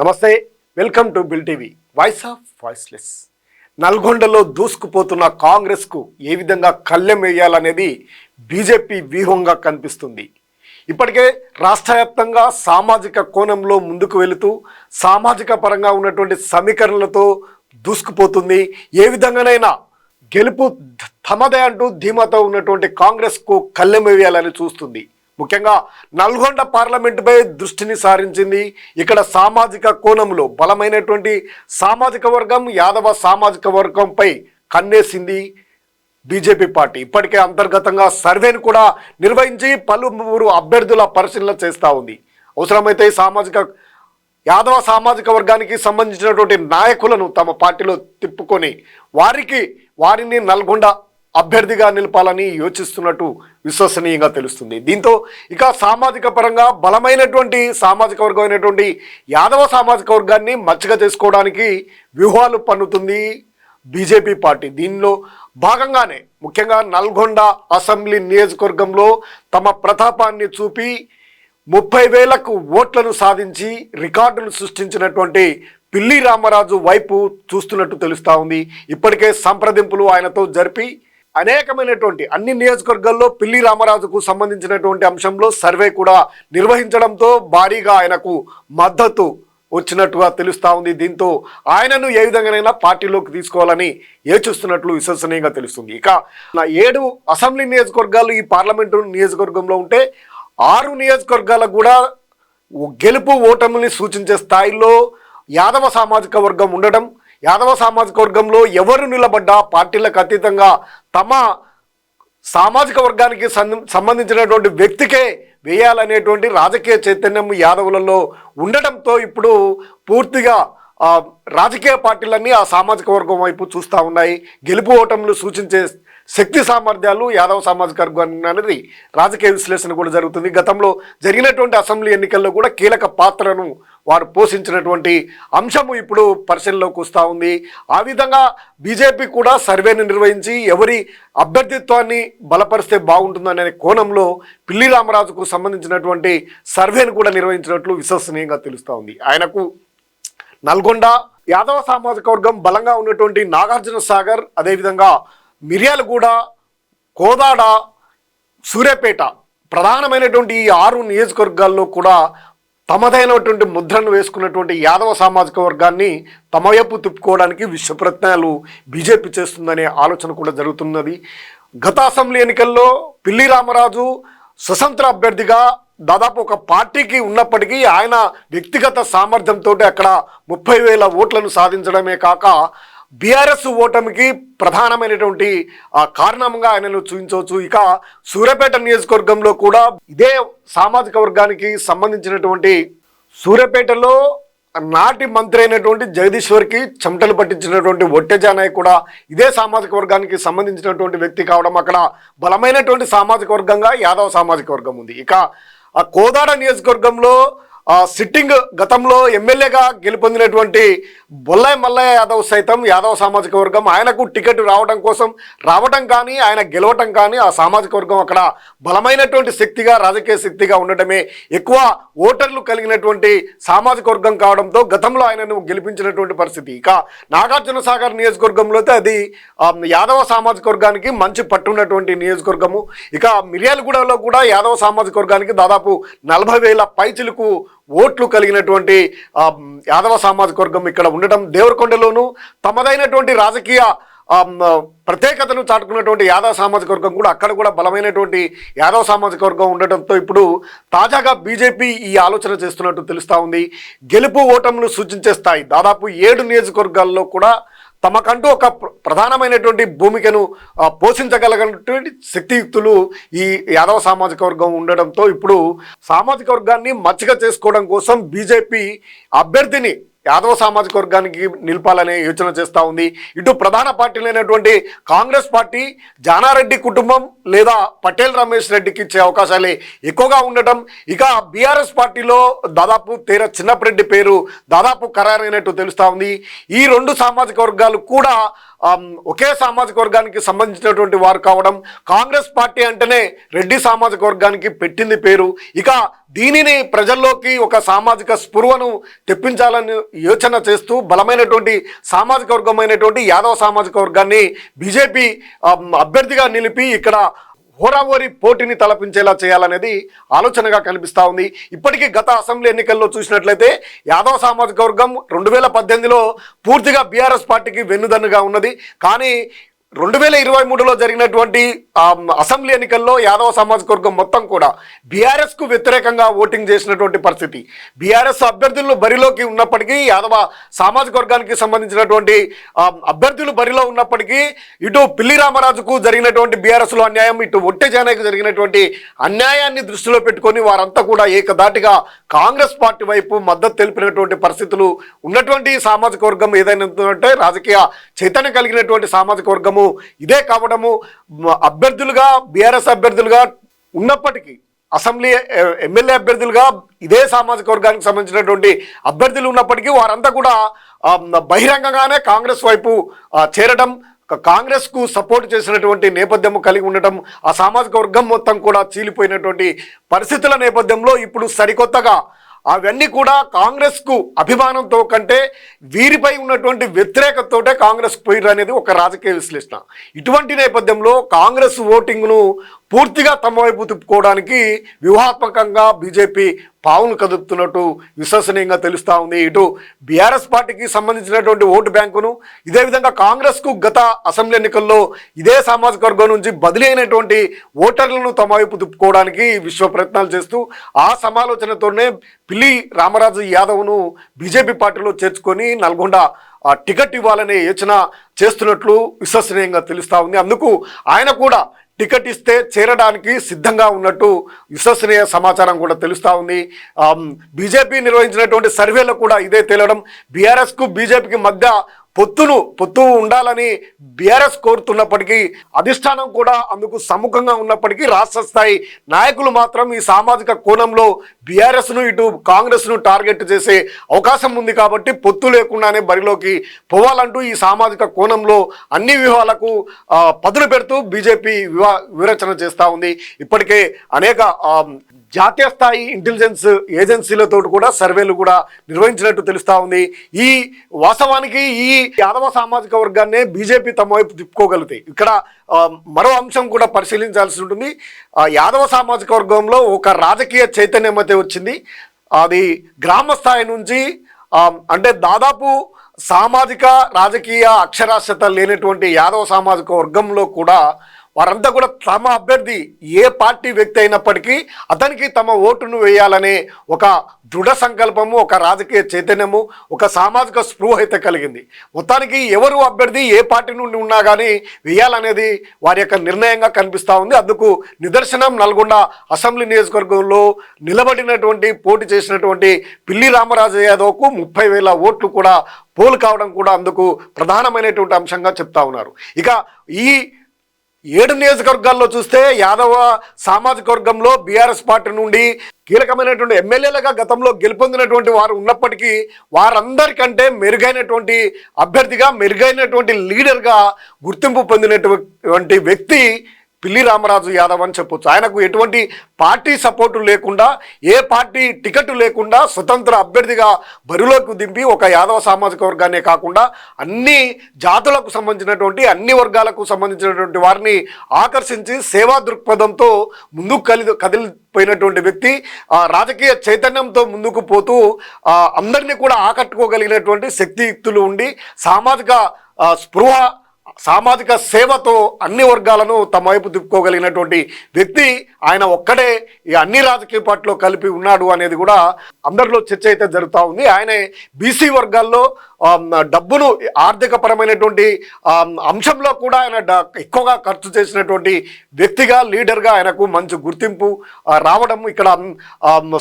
నమస్తే welcome to bill TV. Voice of voiceless నల్గొండలో దూసుకుపోతున్న కాంగ్రెస్కు ఏ విధంగా కళ్ళెం వేయాలనేది బీజేపీ వ్యూహంగా కనిపిస్తుంది. ఇప్పటికే రాష్ట్ర వ్యాప్తంగా సామాజిక కోణంలో ముందుకు వెళుతూ సామాజిక పరంగా ఉన్నటువంటి సమీకరణలతో దూసుకుపోతుంది. ఏ విధంగానైనా గెలుపు తమదే అంటూ ధీమాతో ఉన్నటువంటి కాంగ్రెస్కు కళ్ళెం వేయాలని చూస్తుంది. ముఖ్యంగా నల్గొండ పార్లమెంటుపై దృష్టిని సారించింది ఇక్కడ సామాజిక కోణంలో బలమైనటువంటి సామాజిక వర్గం యాదవ సామాజిక వర్గంపై కన్నేసింది బీజేపీ పార్టీ. ఇప్పటికే అంతర్గతంగా సర్వేను కూడా నిర్వహించి పలువురు అభ్యర్థుల పరిశీలన చేస్తూ ఉంది. అవసరమైతే సామాజిక యాదవ సామాజిక వర్గానికి సంబంధించినటువంటి నాయకులను తమ పార్టీలో తిప్పుకొని వారికి వారిని నల్గొండ అభ్యర్థిగా నిలపాలని యోచిస్తున్నట్టు విశ్వసనీయంగా తెలుస్తుంది. దీంతో ఇక సామాజిక పరంగా బలమైనటువంటి సామాజిక వర్గం అయినటువంటి యాదవ సామాజిక వర్గాన్ని మచ్చిక చేసుకోవడానికి వ్యూహాలు పన్నుతుంది బీజేపీ పార్టీ. దీనిలో భాగంగానే ముఖ్యంగా నల్గొండ అసెంబ్లీ నియోజకవర్గంలో తమ ప్రతాపాన్ని చూపి ముప్పై వేలకు ఓట్లను సాధించి రికార్డును సృష్టించినటువంటి పిల్లి రామరాజు వైపు చూస్తున్నట్టు తెలుస్తూ ఉంది. ఇప్పటికే సంప్రదింపులు ఆయనతో జరిపి అనేకమైనటువంటి అన్ని నియోజకవర్గాల్లో పిల్లి రామరాజుకు సంబంధించినటువంటి అంశంలో సర్వే కూడా నిర్వహించడంతో భారీగా ఆయనకు మద్దతు వచ్చినట్టుగా తెలుస్తూ ఉంది. దీంతో ఆయనను ఏ విధంగానైనా పార్టీలోకి తీసుకోవాలని యోచిస్తున్నట్లు విశ్వసనీయంగా తెలుస్తుంది. ఇక నా ఏడు అసెంబ్లీ నియోజకవర్గాలు ఈ పార్లమెంటు నియోజకవర్గంలో ఉంటే ఆరు నియోజకవర్గాలకు కూడా గెలుపు ఓటమిని సూచించే స్థాయిలో యాదవ సామాజిక వర్గం ఉండడం యాదవ సామాజిక వర్గంలో ఎవరు నిలబడ్డా పార్టీలకు అతీతంగా తమ సామాజిక వర్గానికి సం- సంబంధించినటువంటి వ్యక్తికే వేయాలనేటువంటి రాజకీయ చైతన్యం యాదవులలో ఉండటంతో ఇప్పుడు పూర్తిగా రాజకీయ పార్టీలన్నీ ఆ సామాజిక వర్గం వైపు చూస్తూ ఉన్నాయి. గెలుపు ఓటములు సూచించే శక్తి సామర్థ్యాలు యాదవ సామాజిక వర్గం అనేది రాజకీయ విశ్లేషణ కూడా జరుగుతుంది. గతంలో జరిగినటువంటి అసెంబ్లీ ఎన్నికల్లో కూడా కీలక పాత్రను వారు పోషించినటువంటి అంశము ఇప్పుడు పరిశీలనలోకి వస్తూ ఉంది. ఆ విధంగా బీజేపీ కూడా సర్వేను నిర్వహించి ఎవరి అభ్యర్థిత్వాన్ని బలపరిస్తే బాగుంటుందనే కోణంలో పిల్లి రామరాజుకు సంబంధించినటువంటి సర్వేను కూడా నిర్వహించినట్లు విశ్వసనీయంగా తెలుస్తూ ఉంది. ఆయనకు నల్గొండ యాదవ సామాజిక వర్గం బలంగా ఉన్నటువంటి నాగార్జున సాగర్ అదేవిధంగా మిర్యాలగూడ కోదాడ సూర్యాపేట ప్రధానమైనటువంటి ఈ ఆరు నియోజకవర్గాల్లో కూడా తమదైనటువంటి ముద్రను వేసుకున్నటువంటి యాదవ సామాజిక వర్గాన్ని తమ వైపు తిప్పుకోవడానికి విశ్వప్రయత్నాలు బీజేపీ చేస్తుందనే ఆలోచన కూడా జరుగుతున్నది. గత అసెంబ్లీ ఎన్నికల్లో పిల్లి రామరాజు స్వతంత్ర అభ్యర్థిగా దాదాపు ఒక పార్టీకి ఉన్నప్పటికీ ఆయన వ్యక్తిగత సామర్థ్యంతో అక్కడ ముప్పై వేల ఓట్లను సాధించడమే కాక బీఆర్ఎస్ ఓటమికి ప్రధానమైనటువంటి కారణంగా ఆయనను చూపించవచ్చు. ఇక సూర్యాపేట నియోజకవర్గంలో కూడా ఇదే సామాజిక వర్గానికి సంబంధించినటువంటి సూర్యాపేటలో నాటి మంత్రి అయినటువంటి జగదీశ్వర్కి చెమటలు పట్టించినటువంటి ఒట్టెజానాయ్ కూడా ఇదే సామాజిక వర్గానికి సంబంధించినటువంటి వ్యక్తి కావడం అక్కడ బలమైనటువంటి సామాజిక వర్గంగా యాదవ సామాజిక వర్గం ఉంది. ఇక ఆ కోదాడ నియోజకవర్గంలో సిట్టింగ్ గతంలో ఎమ్మెల్యేగా గెలుపొందినటువంటి బొల్లయ్య మల్లయ్య యాదవ్ సైతం యాదవ్ సామాజిక వర్గం. ఆయనకు టికెట్ రావడం కోసం రావటం కానీ ఆయన గెలవటం కానీ ఆ సామాజిక వర్గం అక్కడ బలమైనటువంటి శక్తిగా రాజకీయ శక్తిగా ఉండటమే ఎక్కువ ఓటర్లు కలిగినటువంటి సామాజిక వర్గం కావడంతో గతంలో ఆయనను గెలిపించినటువంటి పరిస్థితి. ఇక నాగార్జున సాగర్ నియోజకవర్గంలో అయితే అది యాదవ సామాజిక వర్గానికి మంచి పట్టున్నటువంటి నియోజకవర్గము. ఇక మిర్యాలగూడలో కూడా యాదవ సామాజిక వర్గానికి దాదాపు నలభై వేల పైచిలకు ఓట్లు కలిగినటువంటి యాదవ సామాజిక వర్గం ఇక్కడ ఉండటం దేవరకొండలోను తమదైనటువంటి రాజకీయ ప్రత్యేకతను చాటుకున్నటువంటి యాదవ సామాజిక వర్గం కూడా అక్కడ కూడా బలమైనటువంటి యాదవ సామాజిక వర్గం ఉండటంతో ఇప్పుడు తాజాగా బీజేపీ ఈ ఆలోచన చేస్తున్నట్టు తెలుస్తూ ఉంది. గెలుపు ఓటములు సూచించే స్థాయి దాదాపు ఏడు నియోజకవర్గాల్లో కూడా తమకంటూ ఒక ప్ర- ప్రధానమైనటువంటి భూమికను ఆ, పోషించగలిగినటువంటి శక్తియుక్తులు ఈ యాదవ సామాజిక వర్గం ఉండడంతో ఇప్పుడు సామాజిక వర్గాన్ని మచ్చిక చేసుకోవడం కోసం బీజేపీ అభ్యర్థిని యాదవ సామాజిక వర్గానికి నిలపాలనే యోచన చేస్తూ ఉంది. ఇటు ప్రధాన పార్టీలైనటువంటి కాంగ్రెస్ పార్టీ జానారెడ్డి కుటుంబం లేదా పటేల్ రమేష్ రెడ్డికి ఇచ్చే అవకాశాలే ఎక్కువగా ఉండటం. ఇక బీఆర్ఎస్ పార్టీలో దాదాపు తేర చిన్నప్పరెడ్డి పేరు దాదాపు ఖరారైనట్టు తెలుస్తూ ఉంది. ఈ రెండు సామాజిక వర్గాలు కూడా ఒకే సామాజిక వర్గానికి సంబంధించినటువంటి వారు కావడం కాంగ్రెస్ పార్టీ అంటేనే రెడ్డి సామాజిక వర్గానికి పెట్టింది పేరు. ఇక దీనిని ప్రజల్లోకి ఒక సామాజిక స్పృహను తెప్పించాలని యోచన చేస్తూ బలమైనటువంటి సామాజిక వర్గమైనటువంటి యాదవ సామాజిక వర్గాన్ని బీజేపీ అభ్యర్థిగా నిలిపి ఇక్కడ హోరావోరి పోటీని తలపించేలా చేయాలనేది ఆలోచనగా కనిపిస్తూ ఉంది. ఇప్పటికీ గత అసెంబ్లీ ఎన్నికల్లో చూసినట్లయితే యాదవ సామాజిక వర్గం రెండు వేల పద్దెనిమిదిలో పూర్తిగా బీఆర్ఎస్ పార్టీకి వెన్నుదన్నుగా ఉన్నది. కానీ రెండు వేల ఇరవై మూడులో జరిగినటువంటి అసెంబ్లీ ఎన్నికల్లో యాదవ సామాజిక వర్గం మొత్తం కూడా బీఆర్ఎస్కు వ్యతిరేకంగా ఓటింగ్ చేసినటువంటి పరిస్థితి. బీఆర్ఎస్ అభ్యర్థులు బరిలోకి ఉన్నప్పటికీ యాదవ సామాజిక వర్గానికి సంబంధించినటువంటి అభ్యర్థులు బరిలో ఉన్నప్పటికీ ఇటు పిల్లి రామరాజుకు జరిగినటువంటి బీఆర్ఎస్లో అన్యాయం ఇటు ఒట్టె జానకి జరిగినటువంటి అన్యాయాన్ని దృష్టిలో పెట్టుకొని వారంతా కూడా ఏకదాటిగా కాంగ్రెస్ పార్టీ వైపు మద్దతు తెలిపినటువంటి పరిస్థితులు ఉన్నటువంటి సామాజిక వర్గం ఏదైనా ఉందంటే రాజకీయ చైతన్యం కలిగినటువంటి సామాజిక వర్గము. ఇదే కావడము అభ్యర్థులుగా బీఆర్ఎస్ అభ్యర్థులుగా ఉన్నప్పటికీ అసెంబ్లీ ఎమ్మెల్యే అభ్యర్థులుగా ఇదే సామాజిక వర్గానికి సంబంధించినటువంటి అభ్యర్థులు ఉన్నప్పటికీ వారంతా కూడా బహిరంగంగానే కాంగ్రెస్ వైపు చేరడం కాంగ్రెస్కు సపోర్ట్ చేసినటువంటి నేపథ్యం కలిగి ఉండటం ఆ సామాజిక వర్గం మొత్తం కూడా చీలిపోయినటువంటి పరిస్థితుల నేపథ్యంలో ఇప్పుడు సరికొత్తగా అవన్నీ కూడా కాంగ్రెస్కు అభిమానంతో కంటే వీరిపై ఉన్నటువంటి వ్యతిరేకతతోటే కాంగ్రెస్ పోయిర్రు అనేది ఒక రాజకీయ విశ్లేషణ. ఇటువంటి నేపథ్యంలో కాంగ్రెస్ ఓటింగ్ను పూర్తిగా తమ వైపు తిప్పుకోవడానికి వ్యూహాత్మకంగా బీజేపీ పావులు కదుపుతున్నట్టు విశ్వసనీయంగా తెలుస్తూ ఉంది. ఇటు బీఆర్ఎస్ పార్టీకి సంబంధించినటువంటి ఓటు బ్యాంకును ఇదే విధంగా కాంగ్రెస్కు గత అసెంబ్లీ ఎన్నికల్లో ఇదే సామాజిక వర్గం నుంచి బదిలీ అయినటువంటి ఓటర్లను తమ వైపు తిప్పుకోవడానికి విశ్వ ప్రయత్నాలు చేస్తూ ఆ సమాలోచనతోనే పిల్లి రామరాజు యాదవ్ను బీజేపీ పార్టీలో చేర్చుకొని నల్గొండ ఆ, టికెట్ ఇవ్వాలనే యోచన చేస్తున్నట్లు విశ్వసనీయంగా తెలుస్తూ ఉంది. అందుకు ఆయన కూడా టికెట్ ఇస్తే చేరడానికి సిద్ధంగా ఉన్నట్టు విశ్వసనీయ సమాచారం కూడా తెలుస్తూ ఉంది. బీజేపీ నిర్వహించినటువంటి సర్వేలో కూడా ఇదే తేలడం. బీఆర్ఎస్కు బీజేపీకి మధ్య పొత్తును పొత్తు ఉండాలని బీఆర్ఎస్ కోరుతున్నప్పటికీ అధిష్టానం కూడా అందుకు సముఖంగా ఉన్నప్పటికీ రాష్ట్ర స్థాయి నాయకులు మాత్రం ఈ సామాజిక కోణంలో బీఆర్ఎస్ను ఇటు కాంగ్రెస్ను టార్గెట్ చేసే అవకాశం ఉంది కాబట్టి పొత్తు లేకుండానే బరిలోకి పోవాలంటూ ఈ సామాజిక కోణంలో అన్ని వ్యూహాలకు పదులు పదును పెడుతూ బీజేపీ వివా విరచన చేస్తూ ఉంది. ఇప్పటికే అనేక జాతీయ స్థాయి ఇంటెలిజెన్స్ ఏజెన్సీలతో కూడా సర్వేలు కూడా నిర్వహించినట్టు తెలుస్తా ఉంది. ఈ వాస్తవానికి ఈ యాదవ సామాజిక వర్గాన్నే బీజేపీ తమ వైపు తిప్పుకోగలుగుతాయి ఇక్కడ మరో అంశం కూడా పరిశీలించాల్సి ఉంటుంది. ఆ, యాదవ సామాజిక వర్గంలో ఒక రాజకీయ చైతన్యం అయితే వచ్చింది. అది గ్రామ స్థాయి నుంచి అంటే దాదాపు సామాజిక రాజకీయ అక్షరాస్యత లేనటువంటి యాదవ సామాజిక వర్గంలో కూడా వారంతా కూడా తమ అభ్యర్థి ఏ పార్టీ వ్యక్తి అయినప్పటికీ అతనికి తమ ఓటును వేయాలనే ఒక దృఢ సంకల్పము ఒక రాజకీయ చైతన్యము ఒక సామాజిక స్పృహ అయితే కలిగింది. మొత్తానికి ఎవరు అభ్యర్థి ఏ పార్టీ నుండి ఉన్నా కానీ వేయాలనేది వారి యొక్క నిర్ణయంగా కనిపిస్తూ ఉంది. అందుకు నిదర్శనం నల్గొండ అసెంబ్లీ నియోజకవర్గంలో నిలబడినటువంటి పోటీ చేసినటువంటి పిల్లి రామరాజు యాదవ్కు ముప్పై వేల ఓట్లు కూడా పోలు కావడం కూడా అందుకు ప్రధానమైనటువంటి అంశంగా చెప్తా ఉన్నారు. ఇక ఈ ఏడు నియోజకవర్గాల్లో చూస్తే యాదవ సామాజిక వర్గంలో బీఆర్ఎస్ పార్టీ నుండి కీలకమైనటువంటి ఎమ్మెల్యేలుగా గతంలో గెలుపొందినటువంటి వారు ఉన్నప్పటికీ వారందరికంటే మెరుగైనటువంటి అభ్యర్థిగా మెరుగైనటువంటి లీడర్గా గుర్తింపు పొందినటువంటి వ్యక్తి పిల్లి రామరాజు యాదవ్ అని చెప్పొచ్చు. ఆయనకు ఎటువంటి పార్టీ సపోర్టు లేకుండా ఏ పార్టీ టికెట్ లేకుండా స్వతంత్ర అభ్యర్థిగా బరిలోకి దింపి ఒక యాదవ సామాజిక వర్గాన్నే కాకుండా అన్ని జాతులకు సంబంధించినటువంటి అన్ని వర్గాలకు సంబంధించినటువంటి వారిని ఆకర్షించి సేవా దృక్పథంతో ముందుకు కలి కదిలిపోయినటువంటి వ్యక్తి ఆ రాజకీయ చైతన్యంతో ముందుకు పోతూ అందరినీ కూడా ఆకట్టుకోగలిగినటువంటి శక్తియుక్తులు ఉండి సామాజిక స్పృహ సామాజిక సేవతో అన్ని వర్గాలను తమ వైపు తిప్పుకోగలిగినటువంటి వ్యక్తి ఆయన ఒక్కడే ఈ అన్ని రాజకీయ పార్టీలో కలిపి ఉన్నాడు అనేది కూడా అందరిలో చర్చ అయితే జరుగుతూ ఉంది. ఆయన బీసీ వర్గాల్లో డబ్బును ఆర్థిక పరమైనటువంటి అంశంలో కూడా ఆయన డ- ఎక్కువగా ఖర్చు చేసినటువంటి వ్యక్తిగా లీడర్గా ఆయనకు మంచి గుర్తింపు రావడం ఇక్కడ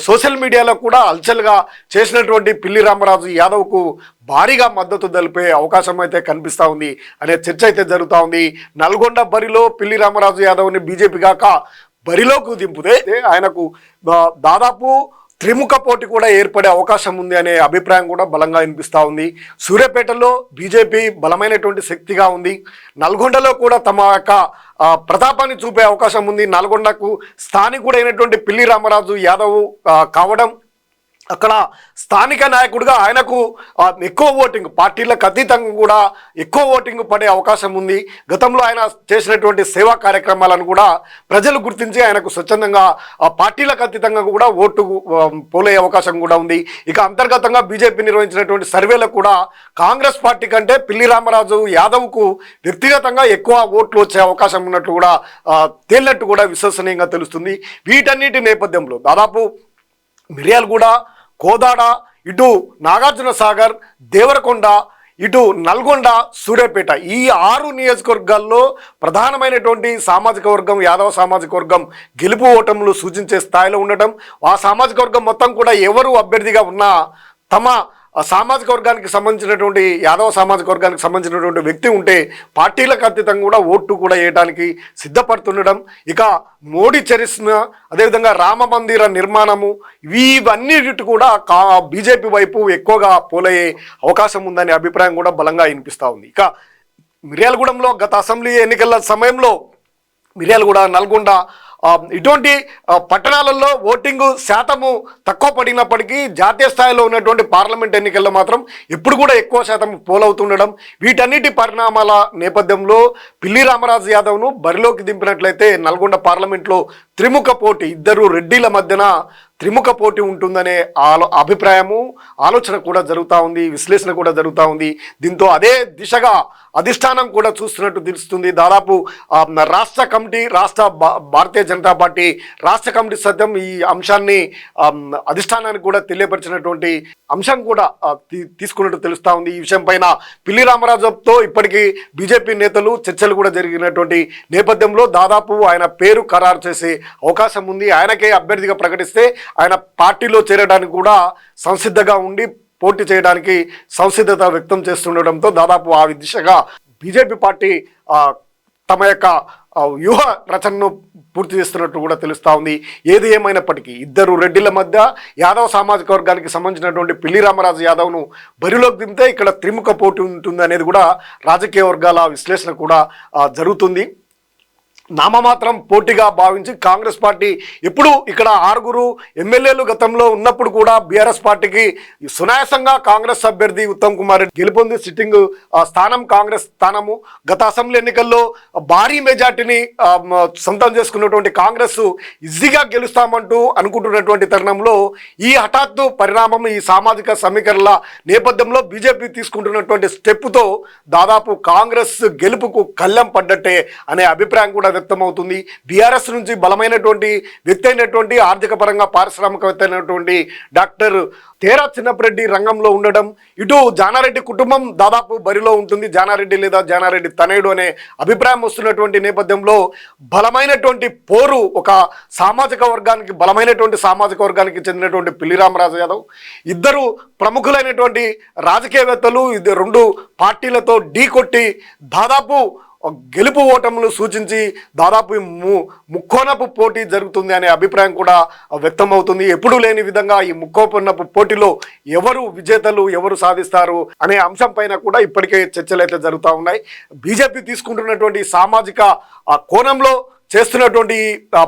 సోషల్ మీడియాలో కూడా అల్చల్గా చేసినటువంటి పిల్లి రామరాజు యాదవ్కు భారీగా మద్దతు తెలిపే అవకాశం అయితే కనిపిస్తూ ఉంది. అనే చర్చ అయితే జరుగుతూ ఉంది. నల్గొండ బరిలో పిల్లి రామరాజు యాదవ్ని బీజేపీ కాక బరిలోకి దింపుతే ఆయనకు దాదాపు త్రిముఖ పోటీ కూడా ఏర్పడే అవకాశం ఉంది అనే అభిప్రాయం కూడా బలంగా వినిపిస్తూ ఉంది. సూర్యాపేటలో బీజేపీ బలమైనటువంటి శక్తిగా ఉంది. నల్గొండలో కూడా తమ యొక్క ప్రతాపాన్ని చూపే అవకాశం ఉంది. నల్గొండకు స్థానికుడైనటువంటి పిల్లి రామరాజు యాదవ్ కావడం అక్కడ స్థానిక నాయకుడిగా ఆయనకు ఎక్కువ ఓటింగ్ పార్టీలకు అతీతంగా కూడా ఎక్కువ ఓటింగ్ పడే అవకాశం ఉంది. గతంలో ఆయన చేసినటువంటి సేవా కార్యక్రమాలను కూడా ప్రజలు గుర్తించి ఆయనకు స్వచ్ఛందంగా పార్టీలకు అతీతంగా కూడా ఓటు పోలే అవకాశం కూడా ఉంది. ఇక అంతర్గతంగా బీజేపీ నిర్వహించినటువంటి సర్వేలకు కూడా కాంగ్రెస్ పార్టీ కంటే పిల్లి రామరాజు యాదవ్కు వ్యక్తిగతంగా ఎక్కువ ఓట్లు వచ్చే అవకాశం ఉన్నట్లు కూడా తేలినట్టు కూడా విశ్వసనీయంగా తెలుస్తుంది. వీటన్నిటి నేపథ్యంలో దాదాపు మిర్యాలగూడ కోదాడ ఇటు నాగార్జున సాగర్ దేవరకొండ ఇటు నల్గొండ సూర్యాపేట. ఈ ఆరు నియోజకవర్గాల్లో ప్రధానమైనటువంటి సామాజిక వర్గం యాదవ సామాజిక వర్గం గెలుపు ఓటములు సూచించే స్థాయిలో ఉండటం ఆ సామాజిక వర్గం మొత్తం కూడా ఎవరు అభ్యర్థిగా ఉన్నా తమ ఆ సామాజిక వర్గానికి సంబంధించినటువంటి యాదవ సామాజిక వర్గానికి సంబంధించినటువంటి వ్యక్తి ఉంటే పార్టీలకు అతీతంగా కూడా ఓట్టు కూడా వేయడానికి సిద్ధపడుతుండడం ఇక మోడీ చరిస్మ అదేవిధంగా రామ మందిర నిర్మాణము ఇవన్నిటి కూడా కా బీజేపీ వైపు ఎక్కువగా పోలయ్యే అవకాశం ఉందనే అభిప్రాయం కూడా బలంగా వినిపిస్తూ ఉంది. ఇక మిర్యాలగూడెంలో గత అసెంబ్లీ ఎన్నికల సమయంలో మిర్యాలగూడ నల్గొండ ఇటువంటి పట్టణాలలో ఓటింగు శాతము తక్కువ పడినప్పటికీ జాతీయ స్థాయిలో ఉన్నటువంటి పార్లమెంట్ ఎన్నికల్లో మాత్రం ఎప్పుడు కూడా ఎక్కువ శాతం పోలవుతుండడం వీటన్నిటి పరిణామాల నేపథ్యంలో పిల్లి రామరాజు యాదవ్ను బరిలోకి దింపినట్లయితే నల్గొండ పార్లమెంట్లో త్రిముఖ పోటీ ఇద్దరు రెడ్డిల మధ్యన త్రిముఖ పోటీ ఉంటుందనే ఆలో అభిప్రాయము ఆలోచన కూడా జరుగుతూ ఉంది విశ్లేషణ కూడా జరుగుతూ ఉంది. దీంతో అదే దిశగా అధిష్టానం కూడా చూస్తున్నట్టు తెలుస్తుంది. దాదాపు రాష్ట్ర కమిటీ రాష్ట్ర భా- భారతీయ జనతా పార్టీ రాష్ట్ర కమిటీ సభ్యం ఈ అంశాన్ని అధిష్టానానికి కూడా తెలియపరిచినటువంటి అంశం కూడా తీసుకున్నట్టు తెలుస్తూ ఉంది. ఈ విషయం పైన పిల్లి రామరాజుతో ఇప్పటికీ బీజేపీ నేతలు చర్చలు కూడా జరిగినటువంటి నేపథ్యంలో దాదాపు ఆయన పేరు ఖరారు చేసే అవకాశం ఉంది. ఆయనకే అభ్యర్థిగా ప్రకటిస్తే ఆయన పార్టీలో చేరడానికి కూడా సంసిద్ధంగా ఉండి పోటీ చేయడానికి సంసిద్ధత వ్యక్తం చేస్తుండటంతో దాదాపు ఆ దిశగా బీజేపీ పార్టీ తమ యొక్క వ్యూహ రచనను పూర్తి చేస్తున్నట్టు కూడా తెలుస్తూ ఉంది. ఏది ఏమైనప్పటికీ ఇద్దరు రెడ్డిల మధ్య యాదవ్ సామాజిక వర్గానికి సంబంధించినటువంటి పిల్లి రామరాజు యాదవ్ను బరిలోకి దింపితే ఇక్కడ త్రిముఖ పోటీ ఉంటుంది అనేది కూడా రాజకీయ వర్గాల విశ్లేషణ కూడా జరుగుతుంది. నామమాత్రం పోటీగా భావించి కాంగ్రెస్ పార్టీ ఎప్పుడు ఇక్కడ ఆరుగురు ఎమ్మెల్యేలు గతంలో ఉన్నప్పుడు కూడా బీఆర్ఎస్ పార్టీకి సునాయాసంగా కాంగ్రెస్ అభ్యర్థి ఉత్తమ్ కుమార్ రెడ్డి గెలుపొంది సిట్టింగ్ స్థానం కాంగ్రెస్ స్థానము. గత అసెంబ్లీ ఎన్నికల్లో భారీ మెజార్టీని సొంతం చేసుకున్నటువంటి కాంగ్రెస్ ఈజీగా గెలుస్తామంటూ అనుకుంటున్నటువంటి తరుణంలో ఈ హఠాత్తు పరిణామం ఈ సామాజిక సమీకరణల నేపథ్యంలో బీజేపీ తీసుకుంటున్నటువంటి స్టెప్తో దాదాపు కాంగ్రెస్ గెలుపుకు కళ్ళెం పడ్డట్టే అనే అభిప్రాయం కూడా వ్యక్తమవుతుంది. బీఆర్ఎస్ నుంచి బలమైనటువంటి వ్యక్తి అయినటువంటి ఆర్థిక పరంగా పారిశ్రామికవేత్త అయినటువంటి డాక్టర్ తేరా చిన్నపరెడ్డి రంగంలో ఉండడం ఇటు జానారెడ్డి కుటుంబం దాదాపు బరిలో ఉంటుంది. జానారెడ్డి లేదా జానారెడ్డి తనయుడు అనే అభిప్రాయం వస్తున్నటువంటి నేపథ్యంలో బలమైనటువంటి పోరు ఒక సామాజిక వర్గానికి బలమైనటువంటి సామాజిక వర్గానికి చెందినటువంటి పిల్లి రామరాజు యాదవ్. ఇద్దరు ప్రముఖులైనటువంటి రాజకీయవేత్తలు ఇది రెండు పార్టీలతో ఢీ కొట్టి దాదాపు గెలుపు ఓటములు సూచించి దాదాపు ము ముక్కోనపు పోటీ జరుగుతుంది అనే అభిప్రాయం కూడా వ్యక్తమవుతుంది. ఎప్పుడూ లేని విధంగా ఈ ముక్కోపన్నపు పోటీలో ఎవరు విజేతలు ఎవరు సాధిస్తారు అనే అంశం పైన కూడా ఇప్పటికే చర్చలు అయితే జరుగుతూ ఉన్నాయి. బీజేపీ తీసుకుంటున్నటువంటి సామాజిక ఆ, కోణంలో చేస్తున్నటువంటి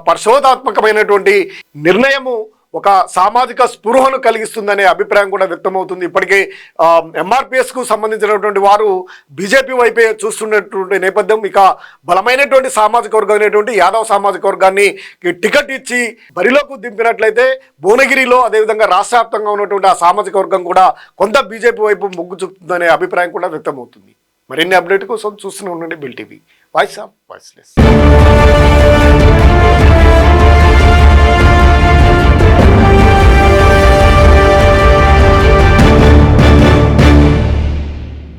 పరిశోధాత్మకమైనటువంటి నిర్ణయము ఒక సామాజిక స్పృహను కలిగిస్తుందనే అభిప్రాయం కూడా వ్యక్తమవుతుంది. ఇప్పటికే ఎంఆర్పిఎస్కు సంబంధించినటువంటి వారు బీజేపీ వైపే చూస్తున్నటువంటి నేపథ్యం ఇక బలమైనటువంటి సామాజిక వర్గం అనేటువంటి యాదవ్ సామాజిక వర్గాన్ని టికెట్ ఇచ్చి బరిలోకి దింపినట్లయితే భువనగిరిలో అదేవిధంగా రాష్ట్ర వ్యాప్తంగా ఉన్నటువంటి ఆ సామాజిక వర్గం కూడా కొంత బీజేపీ వైపు మొగ్గు చూపుతుందనే అభిప్రాయం కూడా వ్యక్తమవుతుంది. మరిన్ని అప్డేట్ కోసం చూస్తూనే ఉండండి bill TV. Voice of voiceless